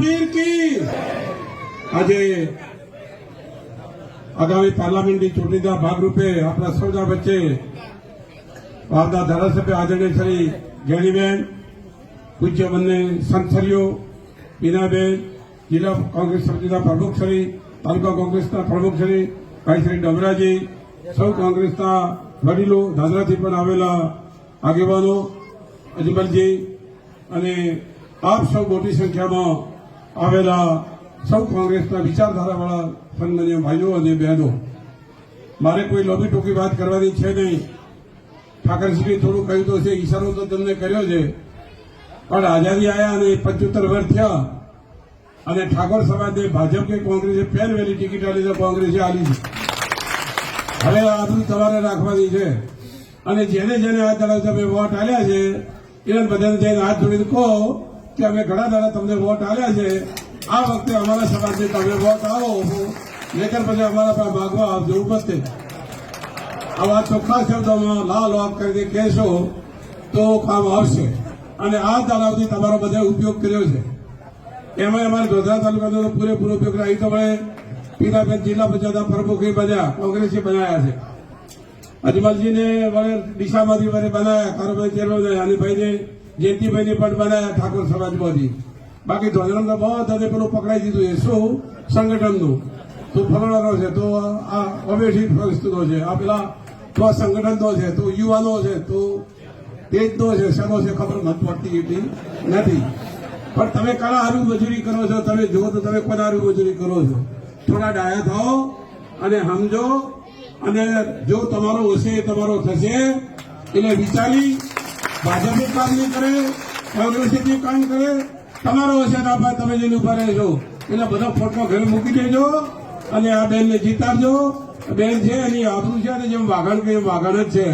પીર કી. આજે આગામી પાર્લામેન્ટની ચૂંટણીના ભાગરૂપે આપણા સૌના વચ્ચે વાવના ધારાસભ્ય આદરણીય શ્રી ગેણીબેન, પૂજ્ય બંને સંતરીઓ બીનાબેન જિલ્લા કોંગ્રેસ સમિતિના પ્રમુખ શ્રી, તાલુકા કોંગ્રેસના પ્રમુખ શ્રી, ભાઈ શ્રી ડમરાજી સૌ કોંગ્રેસના વડીલો, દાદરાથી પણ આવેલા આગેવાનો અજમલજી અને આપ સૌ મોટી સંખ્યામાં આવેલા સૌ કોંગ્રેસના વિચારધારાવાળા સન્માનીય ભાઈઓ અને બહેનો, મારે કોઈ લોબી ટોકી વાત કરવાની છે નહીં. ઠાકરસિંહે થોડું કહ્યું તો છે, ઈશારો તો તમને કર્યો છે. પણ આઝાદી આવ્યા અને પંચોતેર વર્ષ થયા અને ઠાકોર સમાજને ભાજપ કે કોંગ્રેસે પહેલવેલી ટિકિટ આલી તો કોંગ્રેસે આલી છે. હવે આ બધું તમારે રાખવાની છે. અને જેને જેને આ દાડા તમે વોટ આલ્યા છે, એને બધાને જઈને હાથ જોડીને કહો કે અમે ઘણા દાડા તમને વોટ આવ્યા છે. આ વખતે અમારા સમાજને તમે વોટ આવો નહીતર પછી અમારા પાસે માગવા આવજો ઉપસ્થિત. આ વાત ચોખ્ખા શબ્દોમાં લાલ વાત કરીને કહેશો તો કામ આવશે. અને આ તળાવથી તમારો બધા ઉપયોગ કર્યો છે. એમાં અમારે ગોધરા તાલુકાનો પૂરેપૂરો ઉપયોગ અહીં તો હવે પીલાબેન જિલ્લા પંચાયતના પ્રમુખ બન્યા, કોંગ્રેસે બનાવ્યા છે. અજમલજીને વડે દિશામાંથી વડે બનાવ્યા કારોબારી ચેરમેન અને ભાઈને જયંતિભાઈને પણ બનાવ્યા ઠાકોર સમાજમાંથી. બાકી ધોધરામાં બધાને પેલું પકડાઈ દીધું છે શું? સંગઠનનું. તો ફરવાનો છે, તો આ અવેશી પરિસ્થિતિનો છે. આ પેલા તો આ સંગઠનનો છે, તો યુવાનો છે, તો તેજનો છે, શેનો છે ખબર નથી પડતી એટલી નથી. પણ તમે કલા હારું મજૂરી કરો છો, તમે જુઓ તો તમે કોના હારું મજૂરી કરો છો. થોડા ડાયા થાઓ અને સમજો અને જો તમારો હશે, તમારો થશે, એટલે વિચારી ભાજપે કામ નહીં કરે કોંગ્રેસે જે કામ કરે, તમારો હશે ભાઈ તમે જઈને ઊભા રહેજો એટલે બધા ફોટો ઘરે મૂકી દેજો અને આ બેનને જીતાડજો. બેન છે, એની આબરૂ છે અને જેમ વાઘણ કે વાઘણ જ છે.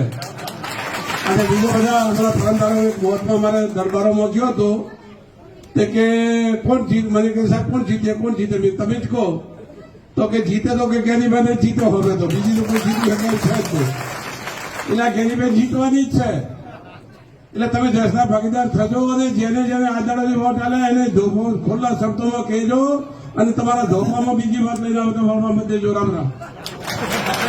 અને બીજો બધા અમારા પરંપરા મોતમાં મારે દરબારોમાં ગયો હતો. તે કે, કોણ જીત મને કે સાહેબ, કોણ જીતે કોણ જીતે? મેં તમે જ કહો. તો કે, જીતે તો કે જ્ઞાનીબેન જીતો હવે તો, બીજી તો કોઈ જીતી શકે છે જ નહીં. એટલે જ્ઞાનીબેન જીતવાની જ છે. એટલે તમે દેશના ભાગીદાર થજો અને જેને જેને આદાડાની વોટ આલે એને ધોકો ખુલ્લા શબ્દોમાં કહેજો અને તમારા ધોકામાં બીજી વાત લઈને આવતા તમારા મત દેજો, રામ રામ.